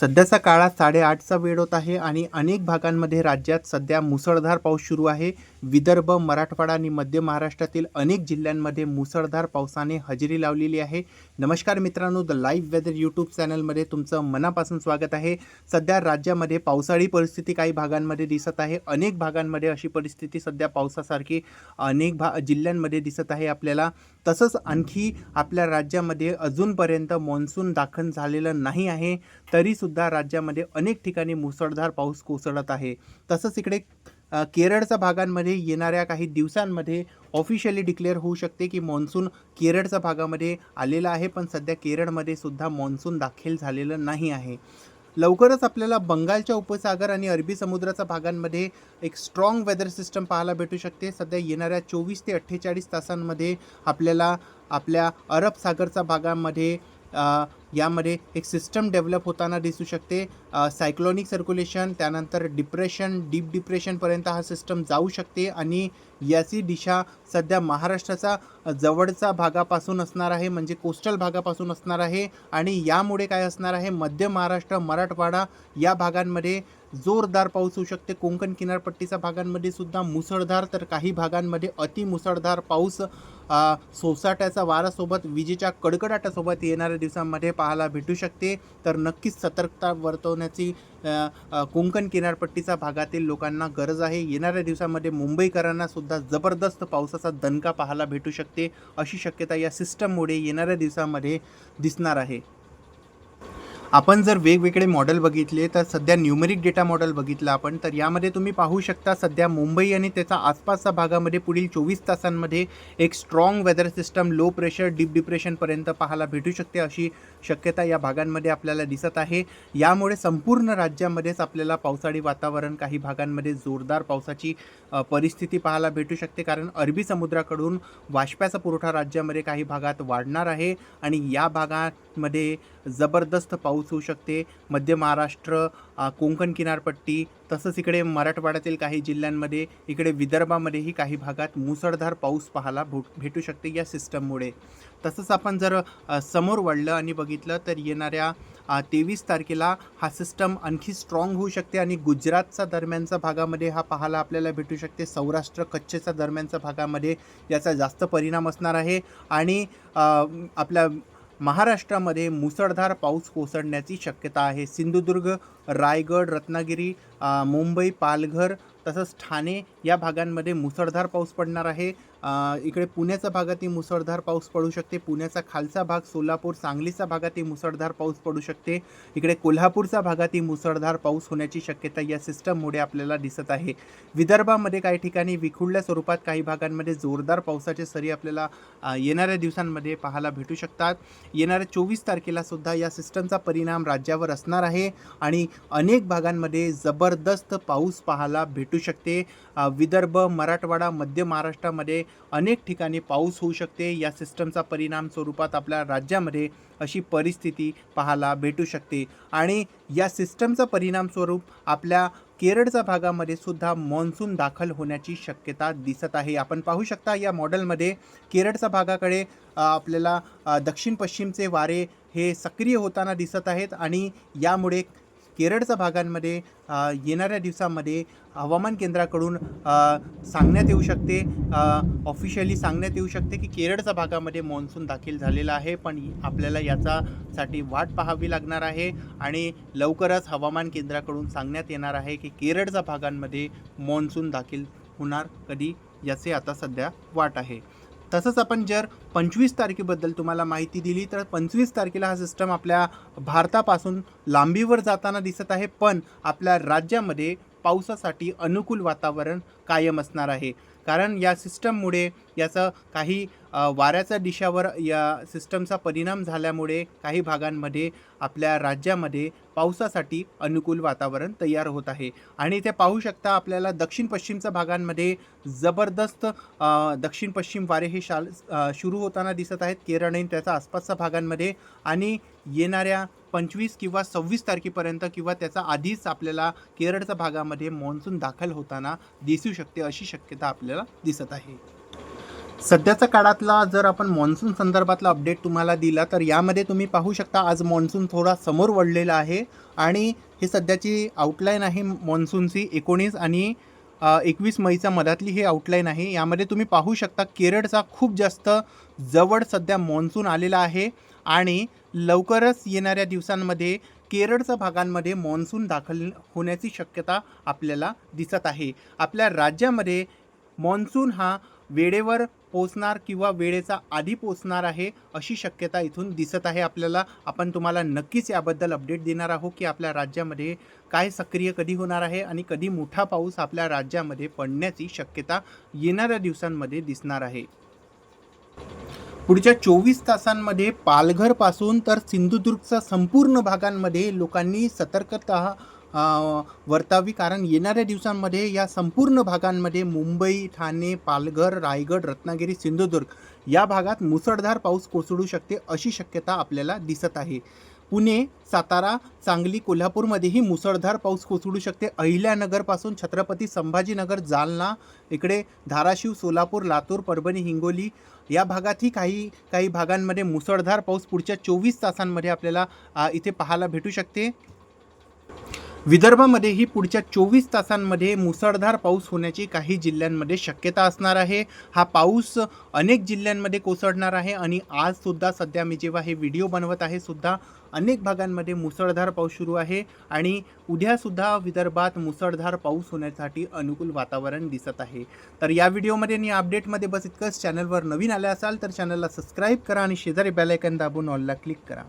सध्याचा काळात साडेआठचा वेळ होत आहे आणि अनेक भागांमध्ये राज्यात सध्या मुसळधार पाऊस सुरू आहे. विदर्भ मराठवाडा आणि मध्य महाराष्ट्रातील अनेक जिल्ह्यांमध्ये मुसळधार पावसाने हजेरी लावलेली आहे. नमस्कार मित्रांनो द लाईव्ह वेदर यूट्यूब चॅनलमध्ये तुमचं मनापासून स्वागत आहे. सध्या राज्यामध्ये पावसाळी परिस्थिती काही भागांमध्ये दिसत आहे. अनेक भागांमध्ये अशी परिस्थिती सध्या पावसासारखी अनेक भा जिल्ह्यांमध्ये दिसत आहे आपल्याला. तसंच आणखी आपल्या राज्यामध्ये अजूनपर्यंत मान्सून दाखल झालेलं नाही आहे. तरी सुद्धा राज्यामध्ये अनेक ठिकाणी मुसळधार पाऊस कोसळत आहे. तसंच इकडे केरळच्या भागांमध्ये येणाऱ्या काही दिवसांमध्ये ऑफिशियली डिक्लेअर होऊ शकते की मान्सून केरळच्या भागामध्ये आलेला आहे पण सध्या केरळमध्ये सुद्धा मान्सून दाखल झालेलं नाही आहे. लवकरच आपल्याला बंगालच्या उपसागर आणि अरबी समुद्राच्या भागांमध्ये एक स्ट्रॉंग वेदर सिस्टम पाहायला भेटू शकते. सध्या येणाऱ्या चोवीस ते अठ्ठेचाळीस तासांमध्ये आपल्याला आपल्या अरब सागरच्या भागामध्ये यामध्ये एक सिस्टम डेव्हलप होताना दिसू शकते. सायक्लॉनिक सर्क्युलेशन त्यानंतर डिप्रेशन डीप डिप्रेशनपर्यंत हा सिस्टम जाऊ शकते आणि याची दिशा सध्या महाराष्ट्राचा जवळचा भागापासून असणार आहे म्हणजे कोस्टल भागापासून असणार आहे. आणि यामुळे काय असणार आहे मध्य महाराष्ट्र मराठवाडा या भागांमध्ये जोरदार पाऊस होऊ शकते. कोकण किनारपट्टीच्या भागांमध्ये सुद्धा मुसळधार तर काही भागांमध्ये अतिमुसळधार पाऊस सोसाट्याचा वारासोबत विजेच्या कडकडाटासोबत येणाऱ्या दिवसांमध्ये पाहायला भेटू शकते. तर नक्कीच सतर्कता वर्तवण्याची कोकण किनारपट्टीच्या भागातील लोकांना गरज आहे. येणाऱ्या दिवसामध्ये मुंबईकरांना सुद्धा जबरदस्त पावसाचा दणका पाहायला भेटू शकते. अशी शक्यता या सिस्टममुळे येणाऱ्या दिवसामध्ये दिसणार आहे. आपण जर वेगवेगळे मॉडेल बघितले तर सध्या न्यूमेरिक डेटा मॉडेल बघितलं आपण तर यामध्ये तुम्ही पाहू शकता सध्या मुंबई आणि त्याचा आसपासच्या भागामध्ये पुढील चोवीस तासांमध्ये एक strong weather system low pressure deep डिप्रेशनपर्यंत पाहायला भेटू शकते अशी शक्यता या भागांमध्ये आपल्याला दिसत आहे. यामुळे संपूर्ण राज्यामध्येच आपल्याला पावसाळी वातावरण काही भागांमध्ये जोरदार पावसाची परिस्थिती पाहायला भेटू शकते. कारण अरबी समुद्राकडून वाष्प्याचा पुरवठा राज्यामध्ये काही भागात वाढणार आहे आणि या भागांमध्ये जबरदस्त पाऊस पाऊस होऊ शकते मध्य महाराष्ट्र कोंकण कोकण किनारपट्टी तसंच इकडे मराठवाड्यातील काही जिल्ह्यांमध्ये इकडे विदर्भामध्येही काही भागात मुसळधार पाऊस पाहायला भेटू शकते या सिस्टममुळे. तसंच आपण जर समोर वळलं आणि बघितलं तर येणाऱ्या तेवीस तारखेला हा सिस्टम आणखी स्ट्रॉंग होऊ शकते आणि गुजरातचा दरम्यानचा भागामध्ये हा पाहायला आपल्याला भेटू शकते. सौराष्ट्र कच्छच्या दरम्यानच्या भागामध्ये याचा जास्त परिणाम असणार आहे आणि आपल्या महाराष्ट्रामध्ये मुसळधार पाऊस कोसळण्याची शक्यता आहे. सिंधुदुर्ग रायगड रत्नागिरी मुंबई पालघर तसंच ठाणे या भागांमध्ये मुसळधार पाऊस पडणार आहे. इकडे पुण्याच्या भागातही मुसळधार पाऊस पडू शकते. पुण्याचा खालचा भाग सोलापूर सांगलीच्या भागातही मुसळधार पाऊस पडू शकते. इकडे कोल्हापूरच्या भागातही मुसळधार पाऊस होण्याची शक्यता या सिस्टममुळे आपल्याला दिसत आहे. विदर्भामध्ये काही ठिकाणी विखुरल्या स्वरूपात काही भागांमध्ये जोरदार पावसाचे सरी आपल्याला येणाऱ्या दिवसांमध्ये पाहायला भेटू शकतात. येणाऱ्या चोवीस तारखेला सुद्धा या सिस्टमचा परिणाम राज्यावर असणार आहे आणि अनेक भागांमध्ये जबरदस्त पाऊस पाहायला भेटू शकते. विदर्भ मराठवाडा मध्य महाराष्ट्रामध्ये अनेक ठिकाणी पाऊस होऊ शकते. या सिस्टमचा परिणाम स्वरूपात आपल्या राज्यामध्ये अशी परिस्थिती पाहायला भेटू शकते. आणि या सिस्टमचा परिणाम स्वरूप आपल्या केरळच्या भागामध्ये सुद्धा मान्सून दाखल होण्याची शक्यता दिसत आहे. आपण पाहू शकता या मॉडेलमध्ये केरळच्या भागाकडे आपल्याला दक्षिण पश्चिमचे वारे हे सक्रिय होताना दिसत आहेत आणि यामुळे केरळच्या भागांमध्ये येणाऱ्या दिवसामध्ये हवामान केंद्राकडून सांगण्यात येऊ शकते. ऑफिशियली सांगण्यात येऊ शकते की केरळच्या भागामध्ये मान्सून दाखल झालेला आहे पण आपल्याला याच्यासाठी वाट पाहावी लागणार आहे आणि लवकरच हवामान केंद्राकडून सांगण्यात येणार आहे की केरळच्या भागांमध्ये मान्सून दाखल होणार कधी याचे आता सध्या वाट आहे. तसंच आपण जर पंचवीस तारखेबद्दल तुम्हाला माहिती दिली तर पंचवीस तारखेला हा सिस्टम आपल्या भारतापासून लांबीवर जाताना दिसत आहे. पण आपल्या राज्यामध्ये पावसासाठी अनुकूल वातावरण कायम असणार आहे. कारण या सिस्टममुळे याचं काही वाऱ्याच्या दिशावर या सिस्टमचा परिणाम झाल्यामुळे काही भागांमध्ये आपल्या राज्यामध्ये पावसासाठी अनुकूल वातावरण तयार होत आहे. आणि ते पाहू शकता आपल्याला दक्षिण पश्चिमच्या भागांमध्ये जबरदस्त दक्षिण पश्चिम वारे हे शाल सुरू होताना दिसत आहेत. केरळ आणि त्याच्या आसपासच्या भागांमध्ये. आणि येणाऱ्या पंचवीस किंवा सव्वीस तारखेपर्यंत किंवा त्याचा आधीच आपल्याला केरळच्या भागामध्ये मान्सून दाखल होताना दिसू शकते अशी शक्यता आपल्याला दिसत आहे. सध्याच्या काळातला जर आपण मान्सून संदर्भातला अपडेट तुम्हाला दिला तर यामध्ये तुम्ही पाहू शकता आज मान्सून थोडा समोर वळलेला आहे आणि हे सध्याची आउटलाईन आहे मान्सूनची एकोणीस आणि एकवीस मईच्या मधातली ही आउटलाईन आहे. यामध्ये तुम्ही पाहू शकता केरळचा खूप जास्त जवळ सध्या मान्सून आलेला आहे आणि लवकरच येणाऱ्या दिवसांमध्ये केरळच्या भागांमध्ये मान्सून दाखल होण्याची शक्यता आपल्याला दिसत आहे. आपल्या राज्यामध्ये मान्सून हा वेळेवर पोचणार किंवा वेळेचा आधी पोचणार आहे अशी शक्यता इथून दिसत आहे. आपल्याला आपण तुम्हाला नक्कीच याबद्दल अपडेट देणार आहोत की आपल्या राज्यामध्ये काय सक्रिय कधी होणार आहे आणि कधी मोठा पाऊस आपल्या राज्यामध्ये पडण्याची शक्यता येणाऱ्या दिवसांमध्ये दिसणार आहे. पुढच्या चोवीस तासांमध्ये पालघरपासून तर सिंधुदुर्गच्या संपूर्ण भागांमध्ये लोकांनी सतर्कता वर्तावी कारण येणाऱ्या दिवसांमध्ये या संपूर्ण भागांमध्ये मुंबई ठाणे पालघर रायगड रत्नागिरी सिंधुदुर्ग या भागात मुसळधार पाऊस कोसळू शकते अशी शक्यता आपल्याला दिसत आहे. पुणे सातारा सांगली कोल्हापूरमध्येही मुसळधार पाऊस कोसळू शकते. अहिल्यानगरपासून छत्रपती संभाजीनगर जालना इकडे धाराशिव सोलापूर लातूर परभणी हिंगोली या भागातही काही काही भागांमध्ये मुसळधार पाऊस पुढच्या चोवीस तासांमध्ये आपल्याला इथे पाहायला भेटू शकते. विदर्भामध्येही पुढच्या चोवीस तासांमध्ये मुसळधार पाऊस होण्याची काही जिल्ह्यांमध्ये शक्यता असणार आहे. हा पाऊस अनेक जिल्ह्यांमध्ये कोसळणार आहे आणि आजसुद्धा सध्या मी जेव्हा हे व्हिडिओ बनवत आहे सुद्धा अनेक भागांमध्ये मुसळधार पाऊस सुरू आहे आणि उद्यासुद्धा विदर्भात मुसळधार पाऊस होण्यासाठी अनुकूल वातावरण दिसत आहे. तर या व्हिडिओमध्ये आणि अपडेटमध्ये बस इतकंच. चॅनलवर नवीन आले असाल तर चॅनलला सबस्क्राईब करा आणि शेजारी बेलायकन दाबून ऑलला क्लिक करा.